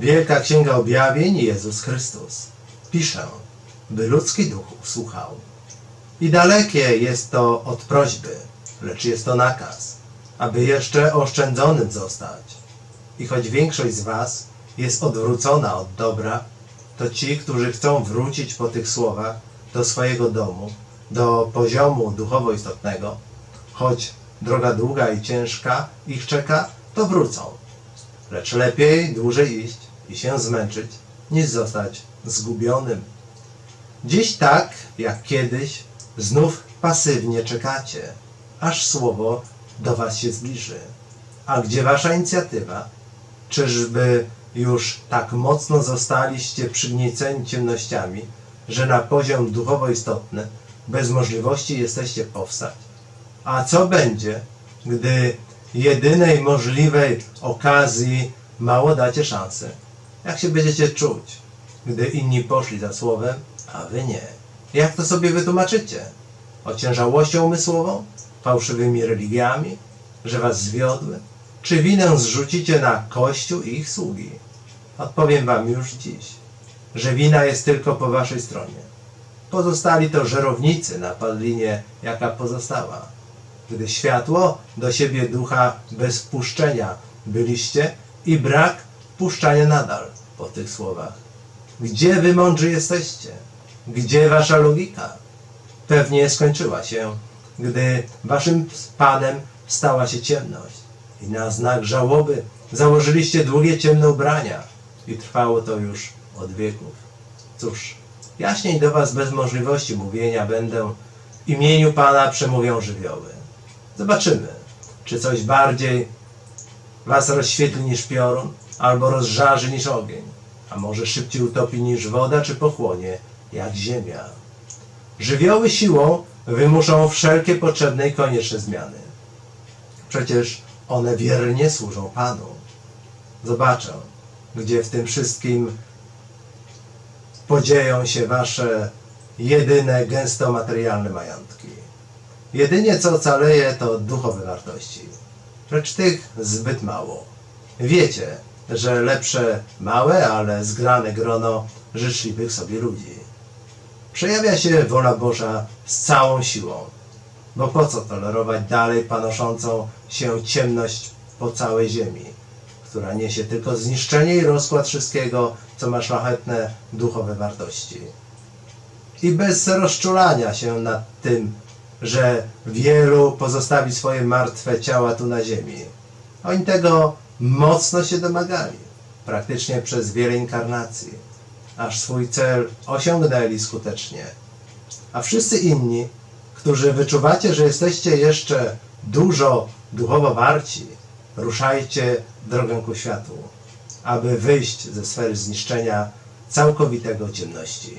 Wielka Księga Objawień Jezus Chrystus. Piszę, by ludzki duch usłuchał. I dalekie jest to od prośby, lecz jest to nakaz, aby jeszcze oszczędzonym zostać. I choć większość z was jest odwrócona od dobra, to ci, którzy chcą wrócić po tych słowach do swojego domu, do poziomu duchowo istotnego, choć droga długa i ciężka ich czeka, to wrócą. Lecz lepiej dłużej iść i się zmęczyć, niż zostać zgubionym. Dziś tak, jak kiedyś, znów pasywnie czekacie, aż słowo do was się zbliży. A gdzie wasza inicjatywa? Czyżby już tak mocno zostaliście przygnieceni ciemnościami, że na poziom duchowo istotny bez możliwości jesteście powstać? A co będzie, gdy jedynej możliwej okazji mało dacie szansy? Jak się będziecie czuć, gdy inni poszli za słowem, a wy nie? Jak to sobie wytłumaczycie? Ociężałością umysłową? Fałszywymi religiami? Że was zwiodły? Czy winę zrzucicie na Kościół i ich sługi? Odpowiem wam już dziś, że wina jest tylko po waszej stronie. Pozostali to żerownicy na padlinie, jaka pozostała. Gdy światło do siebie ducha bez wpuszczenia byliście i brak puszczania nadal po tych słowach. Gdzie wy mądrzy jesteście? Gdzie wasza logika? Pewnie skończyła się, gdy waszym panem stała się ciemność i na znak żałoby założyliście długie ciemne ubrania i trwało to już od wieków. Cóż, jaśniej do was bez możliwości mówienia będę w imieniu Pana przemówią żywioły. Zobaczymy, czy coś bardziej was rozświetli niż piorun, albo rozżarzy niż ogień, a może szybciej utopi niż woda, czy pochłonie jak ziemia. Żywioły siłą wymuszą wszelkie potrzebne i konieczne zmiany. Przecież one wiernie służą Panu. Zobaczę, gdzie w tym wszystkim podzieją się wasze jedyne gęsto materialne majątki. Jedynie co ocaleje to duchowe wartości, lecz tych zbyt mało. Wiecie, że lepsze małe, ale zgrane grono życzliwych sobie ludzi. Przejawia się wola Boża z całą siłą, bo po co tolerować dalej panoszącą się ciemność po całej ziemi, która niesie tylko zniszczenie i rozkład wszystkiego, co ma szlachetne duchowe wartości. I bez rozczulania się nad tym, że wielu pozostawi swoje martwe ciała tu na ziemi. Oni tego mocno się domagali, praktycznie przez wiele inkarnacji, aż swój cel osiągnęli skutecznie. A wszyscy inni, którzy wyczuwacie, że jesteście jeszcze dużo duchowo warci, ruszajcie drogę ku światłu, aby wyjść ze sfery zniszczenia całkowitego ciemności.